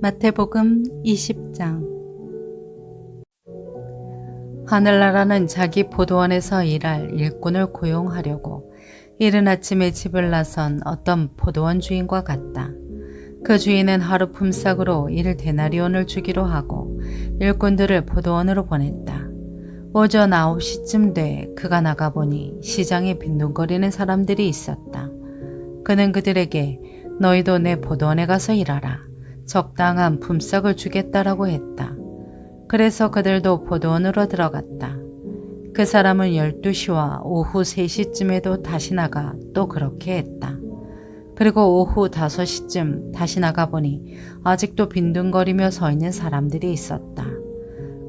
마태복음 20장 하늘나라는 자기 포도원에서 일할 일꾼을 고용하려고 이른 아침에 집을 나선 어떤 포도원 주인과 같다. 그 주인은 하루 품삯으로 일 데나리온을 주기로 하고 일꾼들을 포도원으로 보냈다. 오전 9시쯤 돼 그가 나가보니 시장에 빈둥거리는 사람들이 있었다. 그는 그들에게 너희도 내 포도원에 가서 일하라. 적당한 품삯을 주겠다라고 했다. 그래서 그들도 포도원으로 들어갔다. 그 사람은 12시와 오후 3시쯤에도 다시 나가 또 그렇게 했다. 그리고 오후 5시쯤 다시 나가 보니 아직도 빈둥거리며 서 있는 사람들이 있었다.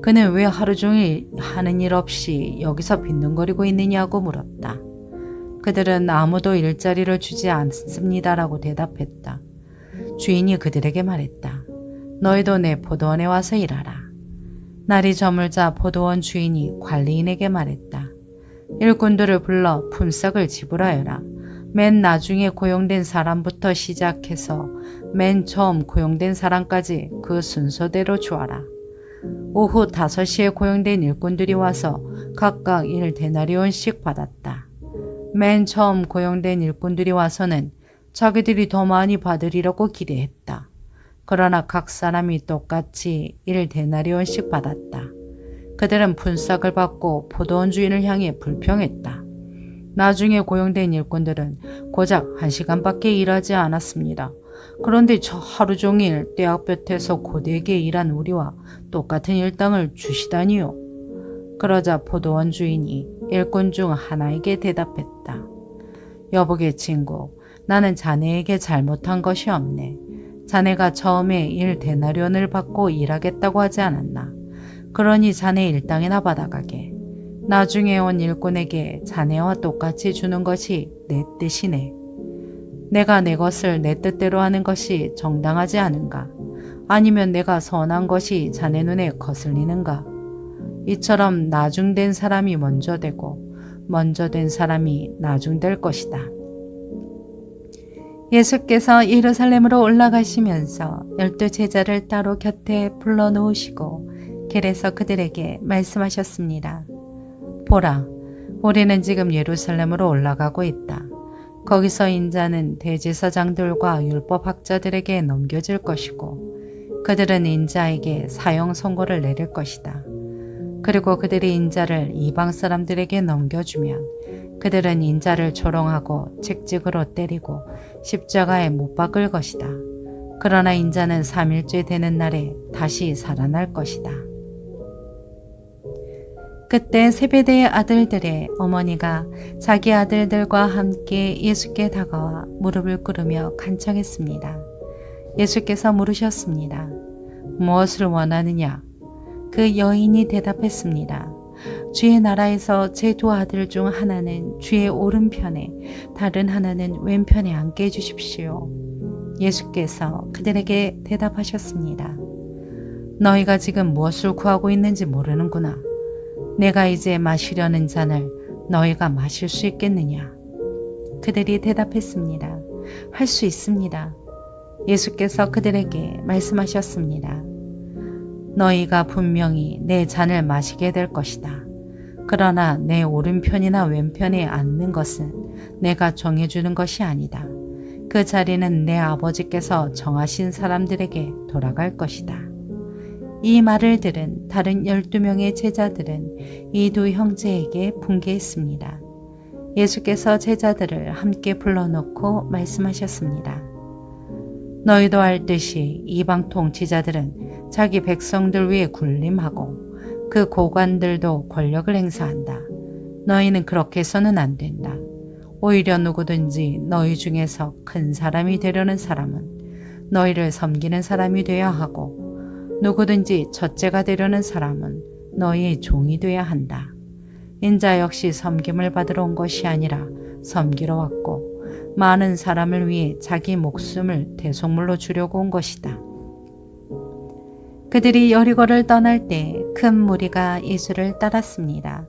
그는 왜 하루 종일 하는 일 없이 여기서 빈둥거리고 있느냐고 물었다. 그들은 아무도 일자리를 주지 않습니다라고 대답했다. 주인이 그들에게 말했다. 너희도 내 포도원에 와서 일하라. 날이 저물자 포도원 주인이 관리인에게 말했다. 일꾼들을 불러 품삯을 지불하여라. 맨 나중에 고용된 사람부터 시작해서 맨 처음 고용된 사람까지 그 순서대로 주어라. 오후 5시에 고용된 일꾼들이 와서 각각 1데나리온씩 받았다. 맨 처음 고용된 일꾼들이 와서는 자기들이 더 많이 받으리라고 기대했다. 그러나 각 사람이 똑같이 1데나리온씩 받았다. 그들은 분싹을 받고 포도원 주인을 향해 불평했다. 나중에 고용된 일꾼들은 고작 한 시간밖에 일하지 않았습니다. 그런데 저 하루 종일 떼약볕에서 고되게 일한 우리와 똑같은 일당을 주시다니요. 그러자 포도원 주인이 일꾼 중 하나에게 대답했다. 여보게 친구, 나는 자네에게 잘못한 것이 없네. 자네가 처음에 일 데나리온을 받고 일하겠다고 하지 않았나. 그러니 자네 일당이나 받아가게. 나중에 온 일꾼에게 자네와 똑같이 주는 것이 내 뜻이네. 내가 내 것을 내 뜻대로 하는 것이 정당하지 않은가? 아니면 내가 선한 것이 자네 눈에 거슬리는가? 이처럼 나중된 사람이 먼저 되고 먼저 된 사람이 나중될 것이다. 예수께서 예루살렘으로 올라가시면서 열두 제자를 따로 곁에 불러놓으시고 길에서 그들에게 말씀하셨습니다. 보라, 우리는 지금 예루살렘으로 올라가고 있다. 거기서 인자는 대제사장들과 율법학자들에게 넘겨질 것이고 그들은 인자에게 사형 선고를 내릴 것이다. 그리고 그들이 인자를 이방 사람들에게 넘겨주면 그들은 인자를 조롱하고 책직으로 때리고 십자가에 못 박을 것이다. 그러나 인자는 3일째 되는 날에 다시 살아날 것이다. 그때 세베대의 아들들의 어머니가 자기 아들들과 함께 예수께 다가와 무릎을 꿇으며 간청했습니다. 예수께서 물으셨습니다. 무엇을 원하느냐? 그 여인이 대답했습니다. 주의 나라에서 제 두 아들 중 하나는 주의 오른편에 다른 하나는 왼편에 앉게 해주십시오. 예수께서 그들에게 대답하셨습니다. 너희가 지금 무엇을 구하고 있는지 모르는구나. 내가 이제 마시려는 잔을 너희가 마실 수 있겠느냐? 그들이 대답했습니다. 할 수 있습니다. 예수께서 그들에게 말씀하셨습니다. 너희가 분명히 내 잔을 마시게 될 것이다. 그러나 내 오른편이나 왼편에 앉는 것은 내가 정해주는 것이 아니다. 그 자리는 내 아버지께서 정하신 사람들에게 돌아갈 것이다. 이 말을 들은 다른 12명의 제자들은 이 두 형제에게 분개했습니다. 예수께서 제자들을 함께 불러놓고 말씀하셨습니다. 너희도 알듯이 이방 통치자들은 자기 백성들 위에 군림하고 그 고관들도 권력을 행사한다. 너희는 그렇게 해서는 안 된다. 오히려 누구든지 너희 중에서 큰 사람이 되려는 사람은 너희를 섬기는 사람이 되어야 하고 누구든지 첫째가 되려는 사람은 너희의 종이 되어야 한다. 인자 역시 섬김을 받으러 온 것이 아니라 섬기러 왔고 많은 사람을 위해 자기 목숨을 대속물로 주려고 온 것이다. 그들이 여리고를 떠날 때 큰 무리가 예수를 따랐습니다.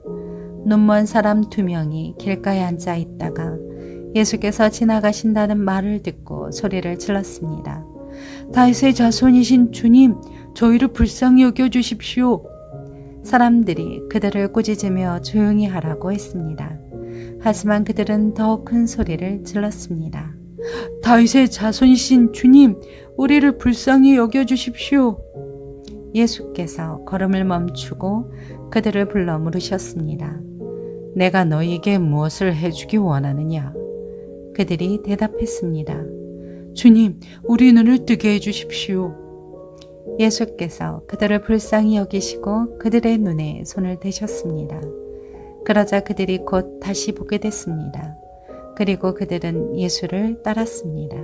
눈먼 사람 두 명이 길가에 앉아 있다가 예수께서 지나가신다는 말을 듣고 소리를 질렀습니다. 다윗의 자손이신 주님, 저희를 불쌍히 여겨 주십시오. 사람들이 그들을 꾸짖으며 조용히 하라고 했습니다. 하지만 그들은 더 큰 소리를 질렀습니다. 다윗의 자손이신 주님, 우리를 불쌍히 여겨 주십시오. 예수께서 걸음을 멈추고 그들을 불러 물으셨습니다. 내가 너희에게 무엇을 해주기 원하느냐? 그들이 대답했습니다. 주님, 우리 눈을 뜨게 해주십시오. 예수께서 그들을 불쌍히 여기시고 그들의 눈에 손을 대셨습니다. 그러자 그들이 곧 다시 보게 됐습니다. 그리고 그들은 예수를 따랐습니다.